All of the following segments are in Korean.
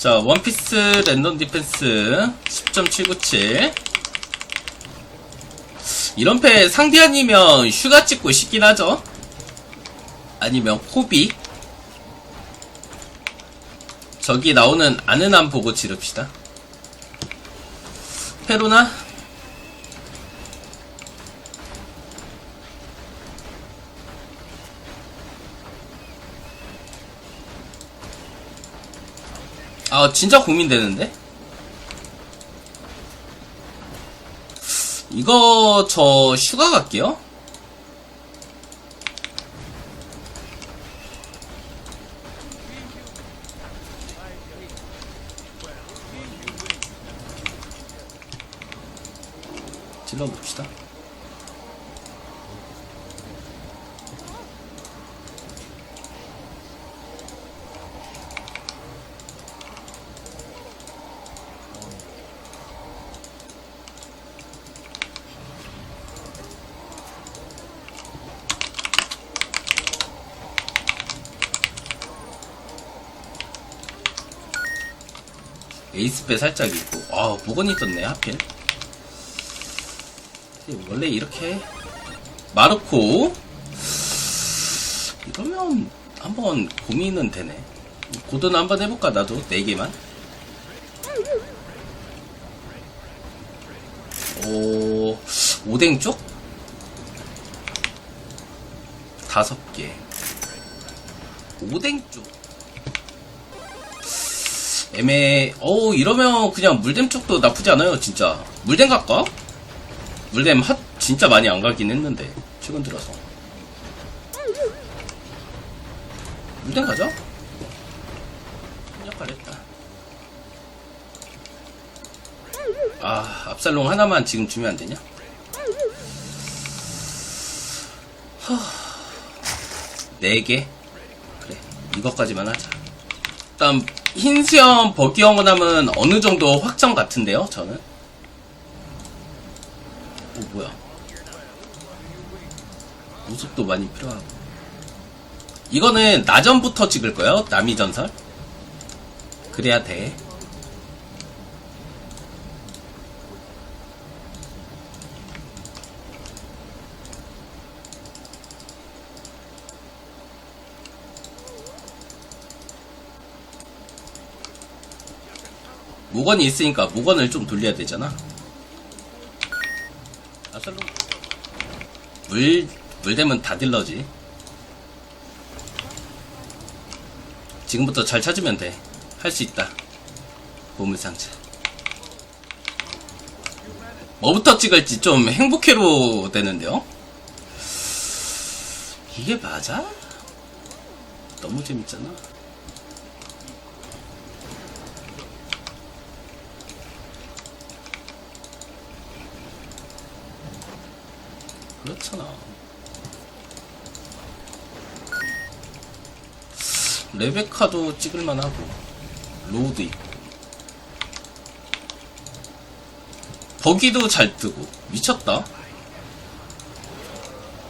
자, 원피스 랜덤 디펜스 10.797. 이런 패 상대 아니면 슈가 찍고 싶긴 하죠. 아니면 호비. 저기 나오는 아는함 보고 지릅시다. 페로나? 아, 진짜 고민되는데? 이거, 저, 슈가 갈게요? 질러봅시다. 에이스배 살짝 있고. 아 모건이 떴네 하필. 원래 이렇게 마르코. 이러면 한번 고민은 되네. 고든 한번 해볼까 나도? 4개만. 오 오뎅 쪽? 다섯 개. 오뎅 쪽 애매 어 이러면 그냥 물댐 쪽도 나쁘지 않아요 진짜 물댐 갈까? 물댐 핫 진짜 많이 안 가긴 했는데 최근 들어서 물댐 가자 약간 했다 아 압살롱 하나만 지금 주면 안 되냐? 네 개? 그래 이것까지만 하자 일단 흰수염 하면 어느 정도 확정 같은데요 저는? 오 뭐야. 우습도 많이 필요하고. 이거는 나전부터 찍을 거예요 남이 전설? 그래야 돼 모건이 있으니까 모건을 좀 돌려야 되잖아. 아살로 물, 물 되면 다 딜러지. 지금부터 잘 찾으면 돼. 할 수 있다. 보물상자. 뭐부터 찍을지 좀 행복해로 되는데요? 이게 맞아? 너무 재밌잖아. 그렇잖아. 레베카도 찍을만 하고, 로우도 있고. 버기도 잘 뜨고, 미쳤다.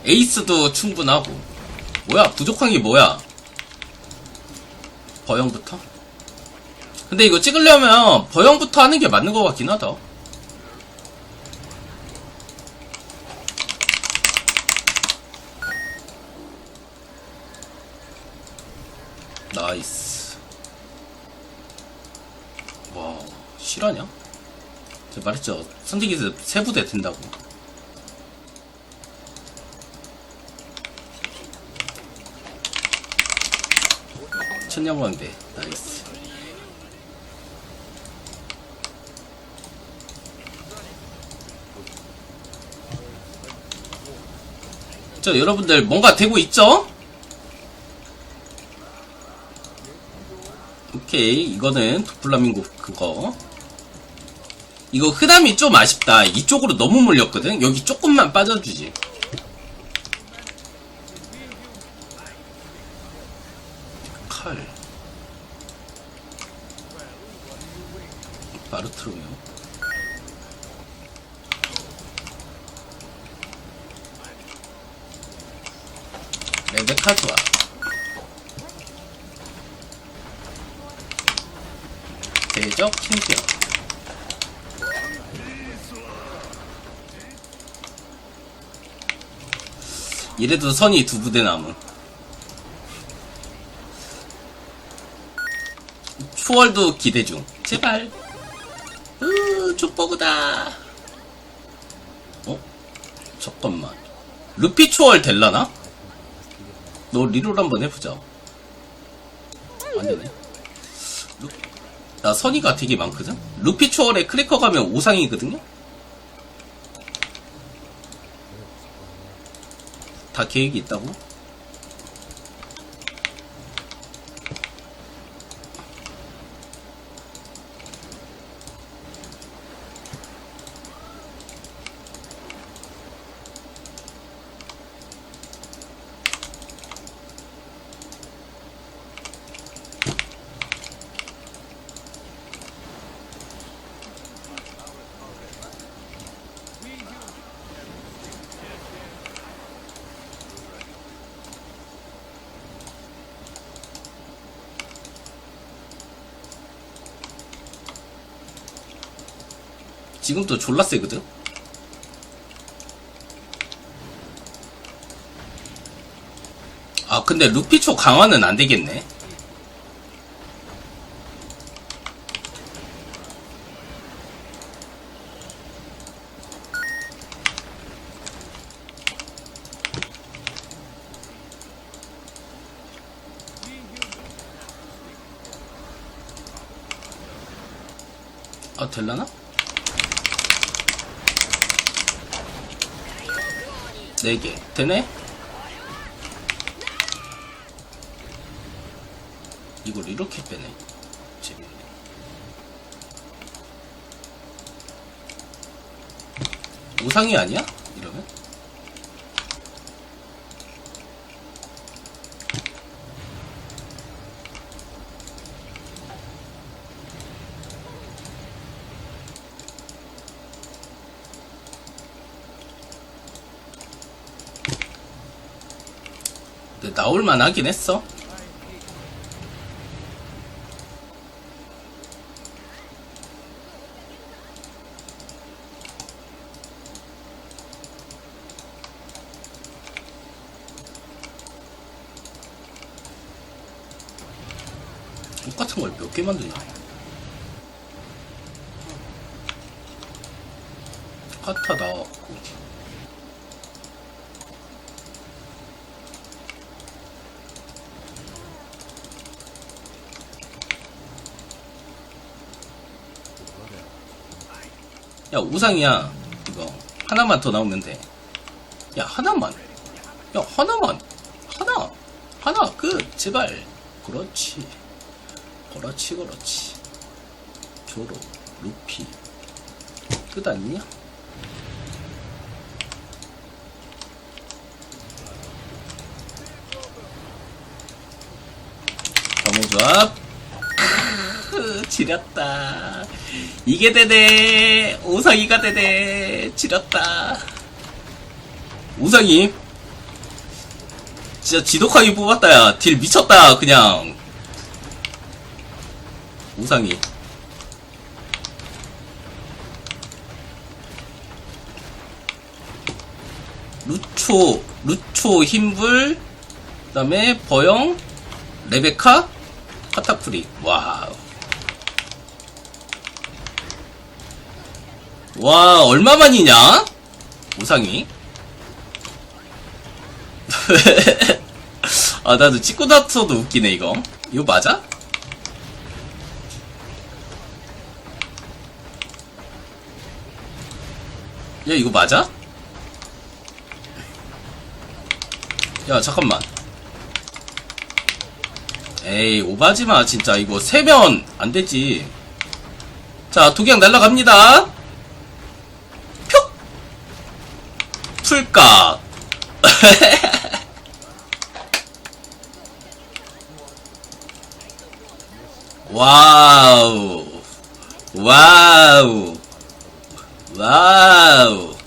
에이스도 충분하고. 뭐야, 부족한 게 뭐야? 버영부터? 근데 이거 찍으려면 버영부터 하는 게 맞는 것 같긴 하다. 나이스. 와, 실화냐? 제가 말했죠. 선택기에서 세 부대 된다고. 천냥왕대. 나이스. 자, 여러분들 뭔가 되고 있죠? 오케이 이거는 도플라밍고 그거. 이거 흐담이 좀 아쉽다. 이쪽으로 너무 몰렸거든? 여기 조금만 빠져주지. 칼. 마르트로요. 레베카 좋아 대적 흰수염 이래도 선이 두 부대 남음 추월도 기대 중. 제발. 으 족버그다. 어? 잠깐만. 루피 추월 될라나? 너 리롤 한번 해보자. 안되네. 루... 나 선의가 되게 많거든? 루피 추월에 크래커 가면 5상이거든요? 다 계획이 있다고? 지금 또 졸라 세거든? 아 근데 루피초 강화는 안 되겠네 아 될라나? 네개 되네? 이걸 이렇게 빼네 재밌네 우상이 아니야? 나올만 하긴 했어. 똑같은 걸 몇 개 만드냐? 카타 나왔고. 야 우상이야. 이거 하나만 더 나오면 돼 야 하나만. 야 하나만. 하나. 하나. 끝. 제발. 그렇지. 그렇지 그렇지. 조로 루피. 끝 아니냐? 크으, 지렸다. 이게 되네. 오상이가 되네. 지렸다. 오상이. 진짜 지독하게 뽑았다, 야. 딜 미쳤다, 그냥. 오상이. 루초, 루초 힘불, 그 다음에 버영, 레베카, 카타프리. 와우. 와, 얼마만이냐? 우상이. 아, 나도 찍고 나서도 웃기네, 이거. 이거 맞아? 야, 이거 맞아? 야, 잠깐만. 에이, 오바지마, 진짜. 이거 세면 안 되지. 자, 독양 날라갑니다. 풀까. 와우. 와우. 와우.